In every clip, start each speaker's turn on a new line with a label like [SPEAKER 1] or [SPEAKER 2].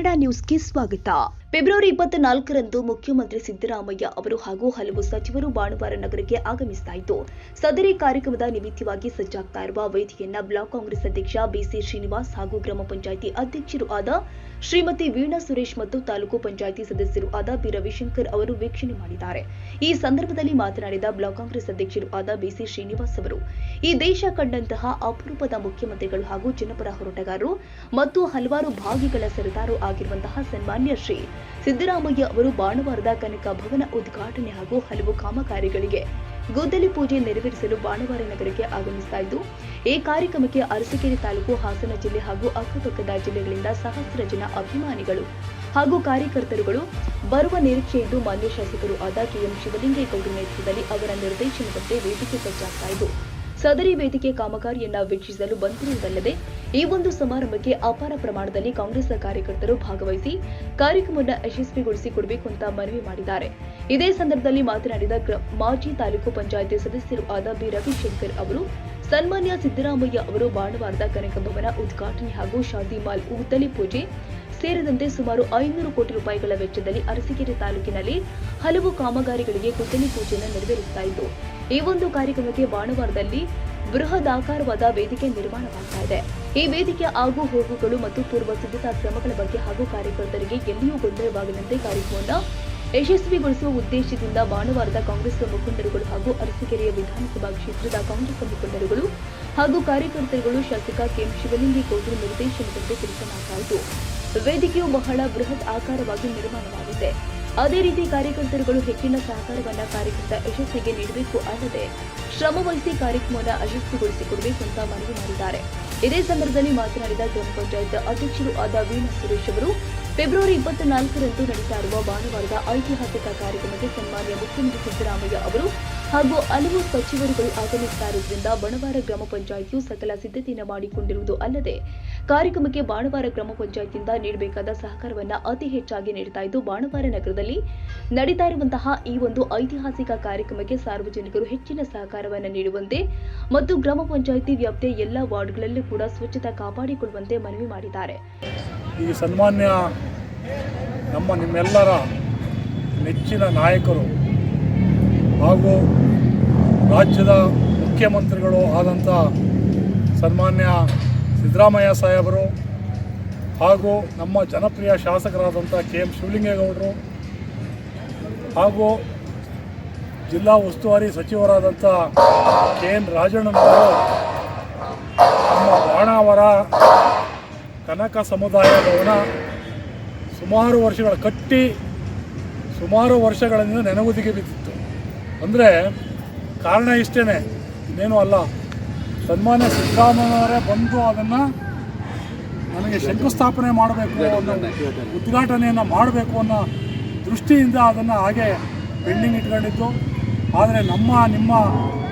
[SPEAKER 1] ಕನ್ನಡ ನ್ಯೂಸ್ಗೆ ಸ್ವಾಗತ. ಫೆಬ್ರವರಿ ಇಪ್ಪತ್ನಾಲ್ಕರಂದು ಮುಖ್ಯಮಂತ್ರಿ ಸಿದ್ದರಾಮಯ್ಯ ಅವರು ಹಾಗೂ ಹಲವು ಸಚಿವರು ಭಾನುವಾರ ನಗರಕ್ಕೆ ಆಗಮಿಸಲಾಯಿತು ಸದರಿ ಕಾರ್ಯಕ್ರಮದ ನಿಮಿತ್ತವಾಗಿ ಸಜ್ಜಾಗ್ತಾ ಇರುವ ವೇದಿಕೆಯನ್ನ ಬ್ಲಾಕ್ ಕಾಂಗ್ರೆಸ್ ಅಧ್ಯಕ್ಷ ಬಿಸಿ ಶ್ರೀನಿವಾಸ್ ಹಾಗೂ ಗ್ರಾಮ ಪಂಚಾಯಿತಿ ಅಧ್ಯಕ್ಷರು ಆದ ಶ್ರೀಮತಿ ವೀಣಾ ಸುರೇಶ್ ಮತ್ತು ತಾಲೂಕು ಪಂಚಾಯಿತಿ ಸದಸ್ಯರು ಆದ ಬಿ ರವಿಶಂಕರ್ ಅವರು ವೀಕ್ಷಣೆ ಮಾಡಿದ್ದಾರೆ. ಈ ಸಂದರ್ಭದಲ್ಲಿ ಮಾತನಾಡಿದ ಬ್ಲಾಕ್ ಕಾಂಗ್ರೆಸ್ ಅಧ್ಯಕ್ಷರು ಆದ ಬಿಸಿ ಶ್ರೀನಿವಾಸ್ ಅವರು, ಈ ದೇಶ ಕಂಡಂತಹ ಅಪರೂಪದ ಮುಖ್ಯಮಂತ್ರಿಗಳು ಹಾಗೂ ಜನಪರ ಹೋರಾಟಗಾರರು ಮತ್ತು ಹಲವಾರು ಭಾಗಿಗಳ ಸರದಾರು ಆಗಿರುವಂತಹ ಸನ್ಮಾನ್ಯ ಶ್ರೀ ಸಿದ್ದರಾಮಯ್ಯ ಅವರು ಭಾನುವಾರದ ಕನಕ ಭವನ ಉದ್ಘಾಟನೆ ಹಾಗೂ ಹಲವು ಕಾಮಗಾರಿಗಳಿಗೆ ಗುದ್ದಲಿ ಪೂಜೆ ನೆರವೇರಿಸಲು ಭಾನುವಾರ ನಗರಕ್ಕೆ ಆಗಮಿಸ್ತಾ ಇದ್ದು, ಈ ಕಾರ್ಯಕ್ರಮಕ್ಕೆ ಅರಸೀಕೆರೆ ತಾಲೂಕು, ಹಾಸನ ಜಿಲ್ಲೆ ಹಾಗೂ ಅಕ್ಕಪಕ್ಕದ ಜಿಲ್ಲೆಗಳಿಂದ ಸಹಸ್ರ ಜನ ಅಭಿಮಾನಿಗಳು ಹಾಗೂ ಕಾರ್ಯಕರ್ತರುಗಳು ಬರುವ ನಿರೀಕ್ಷೆ ಇದ್ದು ಮಾನ್ಯ ಶಾಸಕರು ಆದ ಕೆಎಂ ಶಿವಲಿಂಗೇಗೌಡರ ನೇತೃತ್ವದಲ್ಲಿ ಅವರ ನಿರ್ದೇಶನದಂತೆ ವೇದಿಕೆ ಸಜ್ಜಾಗ್ತಾ ಇದ್ದು, ಸದರಿ ವೇದಿಕೆ ಕಾಮಗಾರಿಯನ್ನ ವೀಕ್ಷಿಸಲು ಬಂದಿರುವುದಲ್ಲದೆ ಈ ಒಂದು ಸಮಾರಂಭಕ್ಕೆ ಅಪಾರ ಪ್ರಮಾಣದಲ್ಲಿ ಕಾಂಗ್ರೆಸ್ ಕಾರ್ಯಕರ್ತರು ಭಾಗವಹಿಸಿ ಕಾರ್ಯಕ್ರಮವನ್ನು ಯಶಸ್ವಿಗೊಳಿಸಿಕೊಡಬೇಕು ಅಂತ ಮನವಿ ಮಾಡಿದ್ದಾರೆ. ಇದೇ ಸಂದರ್ಭದಲ್ಲಿ ಮಾತನಾಡಿದ ಮಾಜಿ ತಾಲೂಕು ಪಂಚಾಯಿತಿ ಸದಸ್ಯರು ಆದ ಬಿ. ರವಿಶಂಕರ್ ಅವರು, ಸನ್ಮಾನ್ಯ ಸಿದ್ದರಾಮಯ್ಯ ಅವರು ಭಾನುವಾರದ ಕನಕ ಭವನ ಉದ್ಘಾಟನೆ ಹಾಗೂ ಶಾದಿ ಮಾಲ್ ಉದ್ದಲಿ ಪೂಜೆ ಸೇರಿದಂತೆ ಸುಮಾರು ಐನೂರು ಕೋಟಿ ರೂಪಾಯಿಗಳ ವೆಚ್ಚದಲ್ಲಿ ಅರಸೀಕೆರೆ ತಾಲೂಕಿನಲ್ಲಿ ಹಲವು ಕಾಮಗಾರಿಗಳಿಗೆ ಕುತ್ತಲಿ ಪೂಜೆಯನ್ನು ನೆರವೇರಿಸುತ್ತಾ ಇದ್ದು, ಈ ಒಂದು ಕಾರ್ಯಕ್ರಮಕ್ಕೆ ಭಾನುವಾರದಲ್ಲಿ ಬೃಹದಾಕಾರವಾದ ವೇದಿಕೆ ನಿರ್ಮಾಣವಾಗ್ತಾ ಇದೆ. ಈ ವೇದಿಕೆ ಆಗು ಹೋಗುಗಳು ಮತ್ತು ಪೂರ್ವ ಸಿದ್ಧತಾ ಕ್ರಮಗಳ ಬಗ್ಗೆ ಹಾಗೂ ಕಾರ್ಯಕರ್ತರಿಗೆ ಎಲ್ಲಿಯೂ ಗೊಂದಲವಾಗದಂತೆ ಕಾರ್ಯಕ್ರಮವನ್ನು ಯಶಸ್ವಿಗೊಳಿಸುವ ಉದ್ದೇಶದಿಂದ ಭಾನುವಾರದ ಕಾಂಗ್ರೆಸ್ ಮುಖಂಡರುಗಳು ಹಾಗೂ ಅರಸೀಕೆರೆಯ ವಿಧಾನಸಭಾ ಕ್ಷೇತ್ರದ ಕಾಂಗ್ರೆಸ್ ಮುಖಂಡರುಗಳು ಹಾಗೂ ಕಾರ್ಯಕರ್ತರುಗಳು ಶಾಸಕ ಕೆಎಂ ಶಿವಲಿಂಗೇಗೌಡರ ನಿರ್ದೇಶನದಂತೆ ಕೆಲಸ ಮಾಡಲಾಯಿತು ವೇದಿಕೆಯು ಬಹಳ ಬೃಹತ್ ಆಕಾರವಾಗಿ ನಿರ್ಮಾಣವಾಗಿದೆ. ಅದೇ ರೀತಿ ಕಾರ್ಯಕರ್ತರುಗಳು ಹೆಚ್ಚಿನ ಸಹಕಾರವನ್ನ ಕಾರ್ಯಕರ್ತ ಯಶಸ್ಸಿಗೆ ನೀಡಬೇಕು ಅಲ್ಲದೆ ಶ್ರಮವಹಿಸಿ ಕಾರ್ಯಕ್ರಮವನ್ನು ಯಶಸ್ವಿಗೊಳಿಸಿಕೊಡಬೇಕು ಅಂತ ಮನವಿ ಮಾಡಿದ್ದಾರೆ. ಇದೇ ಸಂದರ್ಭದಲ್ಲಿ ಮಾತನಾಡಿದ ಗ್ರಾಮ ಪಂಚಾಯತ್ ಅಧ್ಯಕ್ಷರು ಆದ ವೀಣಾ ಸುರೇಶ್ ಅವರು ಫೆಬ್ರವರಿ ಇಪ್ಪತ್ನಾಲ್ಕರಂದು ನಡೀತಾ ಇರುವ ಭಾನುವಾರದ ಐತಿಹಾಸಿಕ ಕಾರ್ಯಕ್ರಮಕ್ಕೆ ಸನ್ಮಾನ್ಯ ಮುಖ್ಯಮಂತ್ರಿ ಸಿದ್ದರಾಮಯ್ಯ ಅವರು ಹಾಗೂ ಹಲವು ಸಚಿವರುಗಳು ಆಗಮಿಸುತ್ತಿರುವುದರಿಂದ ಬಣವಾರ ಗ್ರಾಮ ಪಂಚಾಯಿತಿಯು ಸಕಲ ಸಿದ್ಧತೆಯನ್ನು ಮಾಡಿಕೊಂಡಿರುವುದು ಅಲ್ಲದೆ ಕಾರ್ಯಕ್ರಮಕ್ಕೆ ಬಾಣವಾರ ಗ್ರಾಮ ಪಂಚಾಯಿತಿಯಿಂದ ನೀಡಬೇಕಾದ ಸಹಕಾರವನ್ನು ಅತಿ ಹೆಚ್ಚಾಗಿ ನೀಡುತ್ತಾ ಇದ್ದು ಬಾಣವಾರ ನಗರದಲ್ಲಿ ನಡೀತಾ ಇರುವಂತಹ ಈ ಒಂದು ಐತಿಹಾಸಿಕ ಕಾರ್ಯಕ್ರಮಕ್ಕೆ ಸಾರ್ವಜನಿಕರು ಹೆಚ್ಚಿನ ಸಹಕಾರವನ್ನು ನೀಡುವಂತೆ ಮತ್ತು ಗ್ರಾಮ ಪಂಚಾಯಿತಿ ವ್ಯಾಪ್ತಿಯ ಎಲ್ಲ ವಾರ್ಡ್ಗಳಲ್ಲೂ ಕೂಡ ಸ್ವಚ್ಛತಾ ಕಾಪಾಡಿಕೊಳ್ಳುವಂತೆ ಮನವಿ ಮಾಡಿದ್ದಾರೆ.
[SPEAKER 2] ಈ ಸನ್ಮಾನ್ಯ ನಮ್ಮ ನಿಮ್ಮೆಲ್ಲರ ನೆಚ್ಚಿನ ನಾಯಕರು ಹಾಗೂ ರಾಜ್ಯದ ಮುಖ್ಯಮಂತ್ರಿಗಳು ಆದಂಥ ಸನ್ಮಾನ್ಯ ಸಿದ್ದರಾಮಯ್ಯ ಸಾಹೇಬರು ಹಾಗೂ ನಮ್ಮ ಜನಪ್ರಿಯ ಶಾಸಕರಾದಂಥ ಕೆ ಎಂ ಶಿವಲಿಂಗೇಗೌಡರು ಹಾಗೂ ಜಿಲ್ಲಾ ಉಸ್ತುವಾರಿ ಸಚಿವರಾದಂಥ ಕೆ ಎನ್ ರಾಜಣ್ಣನವರು ನಮ್ಮ ಬಾಣಾವರ ಕನಕ ಸಮುದಾಯ ಭವನ ಸುಮಾರು ವರ್ಷಗಳ ಕಟ್ಟಿ ಸುಮಾರು ವರ್ಷಗಳಿಂದ ನೆನಗುದಿಗೆ ಬಿದ್ದಿತ್ತು. ಅಂದರೆ ಕಾರಣ ಇಷ್ಟೇ ಇನ್ನೇನು ಅಲ್ಲ. ಸನ್ಮಾನ್ಯ ಸಿದ್ದರಾಮಯ್ಯವರೇ ಬಂದು ಅದನ್ನು ನನಗೆ ಶಂಕುಸ್ಥಾಪನೆ ಮಾಡಬೇಕು ಅನ್ನೋ ಉದ್ಘಾಟನೆಯನ್ನು ಮಾಡಬೇಕು ಅನ್ನೋ ದೃಷ್ಟಿಯಿಂದ ಅದನ್ನು ಹಾಗೆ ಪೆಂಡಿಂಗ್ ಇಟ್ಕೊಂಡಿದ್ದು. ಆದರೆ ನಮ್ಮ, ನಿಮ್ಮ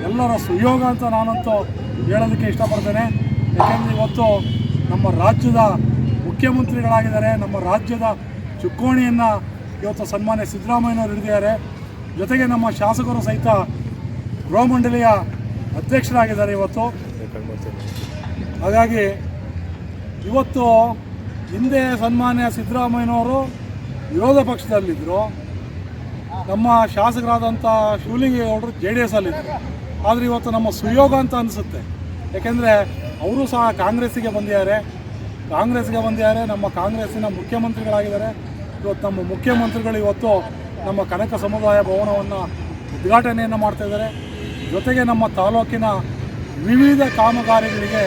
[SPEAKER 2] ಎಲ್ಲರ ಸುಯೋಗ ಅಂತ ನಾನಂತೂ ಹೇಳೋದಕ್ಕೆ ಇಷ್ಟಪಡ್ತೇನೆ. ಯಾಕೆಂದರೆ ಇವತ್ತು ನಮ್ಮ ರಾಜ್ಯದ ಮುಖ್ಯಮಂತ್ರಿಗಳಾಗಿದ್ದಾರೆ, ನಮ್ಮ ರಾಜ್ಯದ ಚುಕ್ಕೋಣಿಯನ್ನು ಇವತ್ತು ಸನ್ಮಾನ್ಯ ಸಿದ್ದರಾಮಯ್ಯನವರು ಹಿಡಿದಿದ್ದಾರೆ. ಜೊತೆಗೆ ನಮ್ಮ ಶಾಸಕರು ಸಹಿತ ಗೃಹ ಮಂಡಳಿಯ ಅಧ್ಯಕ್ಷರಾಗಿದ್ದಾರೆ ಇವತ್ತು. ಹಾಗಾಗಿ ಇವತ್ತು ಹಿಂದೆ ಸನ್ಮಾನ್ಯ ಸಿದ್ದರಾಮಯ್ಯನವರು ವಿರೋಧ ಪಕ್ಷದಲ್ಲಿದ್ದರು ನಮ್ಮ ಶಾಸಕರಾದಂಥ ಶಿವಲಿಂಗೇಗೌಡರು ಜೆ ಡಿ ಎಸ್ ಅಲ್ಲಿದ್ದರು ಆದರೆ ಇವತ್ತು ನಮ್ಮ ಸುಯೋಗ ಅಂತ ಅನಿಸುತ್ತೆ. ಯಾಕೆಂದರೆ ಅವರು ಸಹ ಕಾಂಗ್ರೆಸ್ಸಿಗೆ ಬಂದಿದ್ದಾರೆ. ಕಾಂಗ್ರೆಸ್ಗೆ ಬಂದಿದ್ದಾರೆ. ನಮ್ಮ ಕಾಂಗ್ರೆಸ್ಸಿನ ಮುಖ್ಯಮಂತ್ರಿಗಳಾಗಿದ್ದಾರೆ. ಇವತ್ತು ನಮ್ಮ ಮುಖ್ಯಮಂತ್ರಿಗಳು ಇವತ್ತು ನಮ್ಮ ಕನಕ ಸಮುದಾಯ ಭವನವನ್ನು ಉದ್ಘಾಟನೆಯನ್ನು ಮಾಡ್ತಾಯಿದ್ದಾರೆ ಜೊತೆಗೆ ನಮ್ಮ ತಾಲೂಕಿನ ವಿವಿಧ ಕಾಮಗಾರಿಗಳಿಗೆ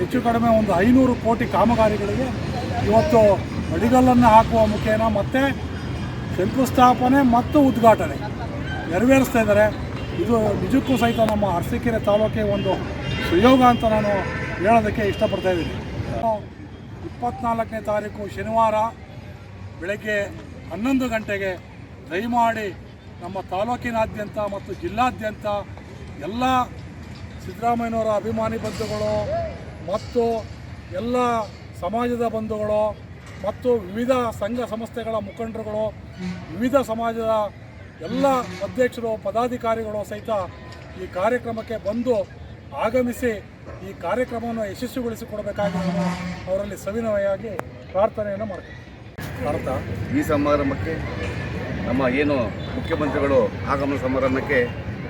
[SPEAKER 2] ಹೆಚ್ಚು ಕಡಿಮೆ ಒಂದು ಐನೂರು ಕೋಟಿ ಕಾಮಗಾರಿಗಳಿಗೆ ಇವತ್ತು ಅಡಿಗಲ್ಲನ್ನು ಹಾಕುವ ಮುಖೇನ ಮತ್ತು ಶಂಕುಸ್ಥಾಪನೆ ಮತ್ತು ಉದ್ಘಾಟನೆ ನೆರವೇರಿಸ್ತಾ ಇದ್ದಾರೆ. ಇದು ನಿಜಕ್ಕೂ ಸಹಿತ ನಮ್ಮ ಅರಸೀಕೆರೆ ತಾಲೂಕಿಗೆ ಒಂದು ಸುಯೋಗ ಅಂತ ನಾನು ಹೇಳೋದಕ್ಕೆ ಇಷ್ಟಪಡ್ತಾ ಇದ್ದೀನಿ. ಇಪ್ಪತ್ನಾಲ್ಕನೇ ತಾರೀಕು ಶನಿವಾರ ಬೆಳಗ್ಗೆ ಹನ್ನೊಂದು ಗಂಟೆಗೆ ದಯಮಾಡಿ ನಮ್ಮ ತಾಲೂಕಿನಾದ್ಯಂತ ಮತ್ತು ಜಿಲ್ಲಾದ್ಯಂತ ಎಲ್ಲ ಸಿದ್ದರಾಮಯ್ಯನವರ ಅಭಿಮಾನಿ ಬಂಧುಗಳು ಮತ್ತು ಎಲ್ಲ ಸಮಾಜದ ಬಂಧುಗಳು ಮತ್ತು ವಿವಿಧ ಸಂಘ ಸಂಸ್ಥೆಗಳ ಮುಖಂಡರುಗಳು, ವಿವಿಧ ಸಮಾಜದ ಎಲ್ಲ ಅಧ್ಯಕ್ಷರು, ಪದಾಧಿಕಾರಿಗಳು ಸಹಿತ ಈ ಕಾರ್ಯಕ್ರಮಕ್ಕೆ ಬಂದು ಆಗಮಿಸಿ ಈ ಕಾರ್ಯಕ್ರಮವನ್ನು ಯಶಸ್ವಿಗೊಳಿಸಿಕೊಡಬೇಕಾಗಿ ಅವರಲ್ಲಿ ಸವಿನಯವಾಗಿ ಪ್ರಾರ್ಥನೆಯನ್ನು ಮಾಡ್ತೀವಿ ಭಾರತ
[SPEAKER 3] ಈ ಸಮಾರಂಭಕ್ಕೆ ನಮ್ಮ ಏನು ಮುಖ್ಯಮಂತ್ರಿಗಳು ಆಗಮನ ಸಮಾರಂಭಕ್ಕೆ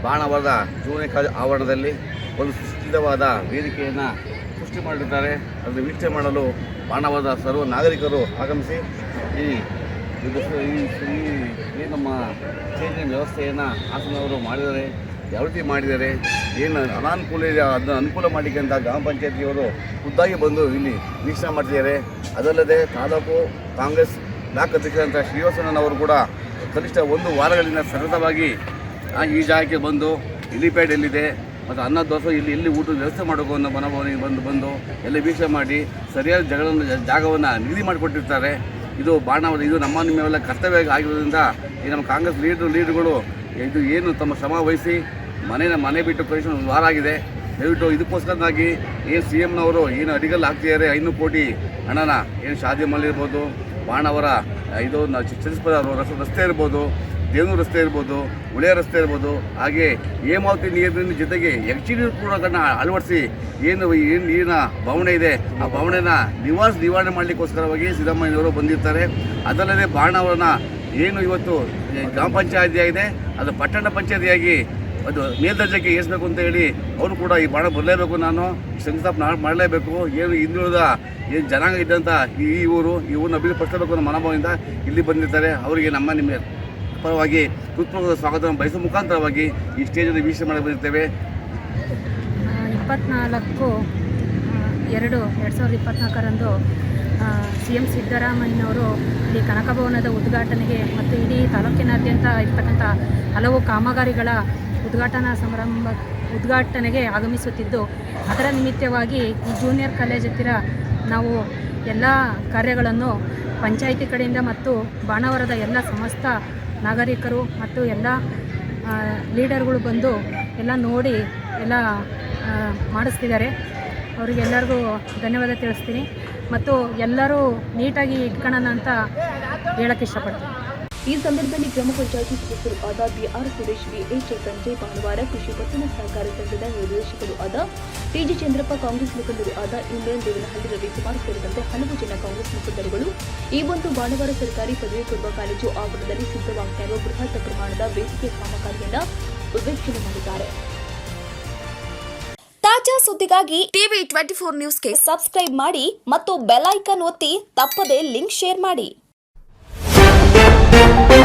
[SPEAKER 3] ಬಾಣವಾದ ಜೂನೆ ಆವರಣದಲ್ಲಿ ಒಂದು ಸುಸ್ಥಿರವಾದ ವೇದಿಕೆಯನ್ನು ಸೃಷ್ಟಿ ಮಾಡಿದ್ದಾರೆ. ಅದನ್ನು ವೀಕ್ಷಣೆ ಮಾಡಲು ಬಾಣವಾದ ಸರ್ವ ನಾಗರಿಕರು ಆಗಮಿಸಿ ಈ ಈ ನಮ್ಮ ಚೇಂಜಿನ ವ್ಯವಸ್ಥೆಯನ್ನು ಹಾಸನವರು ಮಾಡಿದ್ದಾರೆ. ಯಾವ ರೀತಿ ಮಾಡಿದ್ದಾರೆ? ಏನು ಅನಾನುಕೂಲ ಇದೆ? ಅದನ್ನು ಅನುಕೂಲ ಮಾಡಲಿಕ್ಕೆ ಗ್ರಾಮ ಪಂಚಾಯತಿಯವರು ಖುದ್ದಾಗಿ ಬಂದು ಇಲ್ಲಿ ವೀಕ್ಷಣೆ ಮಾಡ್ತಿದ್ದಾರೆ. ಅದಲ್ಲದೆ ತಾಲೂಕು ಕಾಂಗ್ರೆಸ್ ಬ್ಲಾಕ್ ಅಧ್ಯಕ್ಷರಂತ ಶ್ರೀವಾಸನವರು ಕೂಡ ಕನಿಷ್ಠ ಒಂದು ವಾರಗಳಿಂದ ಸತತವಾಗಿ ಈ ಜಾಗಕ್ಕೆ ಬಂದು ಇಲಿಪ್ಯಾಡ್ ಎಲ್ಲಿದೆ ಮತ್ತು ಅನ್ನ, ದೋಸೆ, ಇಲ್ಲಿ ಇಲ್ಲಿ ಊಟದ ವ್ಯವಸ್ಥೆ ಮಾಡಬೇಕು ಅನ್ನೋ ಮನೋಭಾವನೆಗೆ ಬಂದು ಬಂದು ಎಲ್ಲ ವೀಕ್ಷಣೆ ಮಾಡಿ ಸರಿಯಾದ ಜಗಳನ್ನು ಜಾಗವನ್ನು ನಿಗದಿ ಮಾಡಿಕೊಟ್ಟಿರ್ತಾರೆ. ಇದು ಬಾಣವಾದ ಇದು ನಮ್ಮ ನಿಮ್ಮೆಲ್ಲ ಕರ್ತವ್ಯ ಆಗಿರೋದ್ರಿಂದ ಈ ನಮ್ಮ ಕಾಂಗ್ರೆಸ್ ಲೀಡರ್, ಲೀಡರ್ಗಳು ಇದು ಏನು ತಮ್ಮ ಶ್ರಮ ವಹಿಸಿ ಮನೇನ ಮನೆ ಬಿಟ್ಟು ಕಳಿಸಿ ಒಂದು ವಾರ ಆಗಿದೆ. ದಯವಿಟ್ಟು ಇದಕ್ಕೋಸ್ಕರನಾಗಿ ಏನು ಸಿ ಎಮ್ನವರು ಏನು ಅಡಿಗಲ್ಲಿ ಹಾಕ್ತಿದ್ದಾರೆ ಐನೂರು ಕೋಟಿ ಹಣನ ಏನು ಶಾದಿ ಇರ್ಬೋದು ಬಾಣವರ ಇದು ಚಂದ್ರಪುರ ರಸ್ತೆ ಇರ್ಬೋದು, ದೇವನೂರು ರಸ್ತೆ ಇರ್ಬೋದು ಉಳಿಯ ರಸ್ತೆ ಇರ್ಬೋದು, ಹಾಗೆ ಹೇಮಾವತಿ ನೀರಿನ ಜೊತೆಗೆ ಎಚ್ ನೀರು ಕೂಡ ಅಳವಡಿಸಿ ಏನು ಏನು ನೀರಿನ ಭಾವನೆ ಇದೆ, ಆ ಭಾವನೆನ ನಿವಾಸ ನಿವಾರಣೆ ಮಾಡಲಿಕ್ಕೋಸ್ಕರವಾಗಿ ಸಿದ್ದರಾಮಯ್ಯನವರು ಬಂದಿರ್ತಾರೆ. ಅದಲ್ಲದೆ ಬಾಣವರನ್ನ ಏನು ಇವತ್ತು ಗ್ರಾಮ ಪಂಚಾಯತಿ ಆಗಿದೆ ಅದು ಪಟ್ಟಣ ಪಂಚಾಯತಿಯಾಗಿ ಅದು ಮೇಲ್ದರ್ಜೆಗೆ ಏರಿಸಬೇಕು ಅಂತ ಹೇಳಿ ಅವರು ಕೂಡ ಈ ಬಾಣ ಬರಲೇಬೇಕು ನಾನು, ಶಂಕುಸ್ಥಾಪನೆ ಮಾಡಲೇಬೇಕು. ಏನು ಹಿಂದುಳಿದ ಏನು ಜನಾಂಗ ಇದ್ದಂಥ ಈ ಊರು, ಈ ಊರನ್ನ ಅಭಿವೃದ್ಧಿಪಡಿಸಬೇಕು ಅನ್ನೋ ಮನೋಭಾವದಿಂದ ಇಲ್ಲಿ ಬಂದಿರ್ತಾರೆ. ಅವರಿಗೆ ನಮ್ಮ ನಿಮ್ಮ ಪರವಾಗಿ ಹೃತ್ಪೂರ್ವಕ ಸ್ವಾಗತ ಬಯಸುವ ಮುಖಾಂತರವಾಗಿ ಈ ಸ್ಟೇಜನ್ನು ವೀಕ್ಷಣೆ ಮಾಡಿ ಬಂದಿರ್ತೇವೆ.
[SPEAKER 4] ಇಪ್ಪತ್ನಾಲ್ಕು ಎರಡು ಎರಡು ಸಾವಿರದ ಇಪ್ಪತ್ನಾಲ್ಕರಂದು ಸಿ ಎಂ ಸಿದ್ದರಾಮಯ್ಯನವರು ಇಲ್ಲಿ ಕನಕಭವನದ ಉದ್ಘಾಟನೆಗೆ ಮತ್ತು ಇಡೀ ತಾಲೂಕಿನಾದ್ಯಂತ ಇರ್ತಕ್ಕಂಥ ಹಲವು ಕಾಮಗಾರಿಗಳ ಉದ್ಘಾಟನಾ ಸಮಾರಂಭ ಉದ್ಘಾಟನೆಗೆ ಆಗಮಿಸುತ್ತಿದ್ದು, ಅದರ ನಿಮಿತ್ತವಾಗಿ ಈ ಜೂನಿಯರ್ ಕಾಲೇಜ್ ಹತ್ತಿರ ನಾವು ಎಲ್ಲ ಕಾರ್ಯಗಳನ್ನು ಪಂಚಾಯಿತಿ ಕಡೆಯಿಂದ ಮತ್ತು ಬಾಣವರದ ಎಲ್ಲ ಸಮಸ್ತ ನಾಗರಿಕರು ಮತ್ತು ಎಲ್ಲ ಲೀಡರ್ಗಳು ಬಂದು ಎಲ್ಲ ನೋಡಿ ಎಲ್ಲ ಮಾಡಿಸ್ತಿದ್ದಾರೆ. ಅವರಿಗೆಲ್ಲರಿಗೂ ಧನ್ಯವಾದ ತಿಳಿಸ್ತೀನಿ. ಮತ್ತು ಎಲ್ಲರೂ ನೀಟಾಗಿ ಇಟ್ಕೊಳ್ಳೋಣ ಅಂತ ಹೇಳಕ್ಕೆ ಇಷ್ಟಪಡ್ತೀನಿ.
[SPEAKER 1] ಈ ಸಂದರ್ಭದಲ್ಲಿ ಗ್ರಾಮ ಪಂಚಾಯಿತಿ ಸದಸ್ಯರು ಆದ ಬಿಆರ್ ಸುರೇಶ್ ಬಿಎ ಸಂಜಯ್ ಭಾನುವಾರ ಕೃಷಿ ಪತ್ತನ ಸಹಕಾರ ಸಂಘದ ನಿರ್ದೇಶಕರು ಆದ ಟಿಜಿ ಚಂದ್ರಪ್ಪ ಕಾಂಗ್ರೆಸ್ ಮುಖಂಡರು ಆದ ಇಂಡಿಯನ್ ದೇವನಹಳ್ಳಿ ರವಿಕುಮಾರ್ ಸೇರಿದಂತೆ ಹಲವು ಜನ ಕಾಂಗ್ರೆಸ್ ಮುಖಂಡರುಗಳು ಈ ಒಂದು ಭಾನುವಾರ ಸರ್ಕಾರಿ ಪದವಿ ಪೂರ್ವ ಕಾಲೇಜು ಆವರಣದಲ್ಲಿ ಸಿದ್ಧವಾಗ್ತಾ ಇರುವ ಬೃಹತ್ ಪ್ರಮಾಣದ ವೇದಿಕೆ ಕಾಮಗಾರಿಯನ್ನ ಉದ್ವೇಕ್ಷಣೆ ಮಾಡಿದ್ದಾರೆ.
[SPEAKER 5] ತಾಜಾ ಸುದ್ದಿಗಾಗಿ ಟಿವಿ ಟ್ವೆಂಟಿ ಫೋರ್ ನ್ಯೂಸ್ಗೆ ಸಬ್ಸ್ಕ್ರೈಬ್ ಮಾಡಿ ಮತ್ತು ಬೆಲ್ ಐಕನ್ ಒತ್ತಿ ತಪ್ಪದೇ ಲಿಂಕ್ ಶೇರ್ ಮಾಡಿ. thank you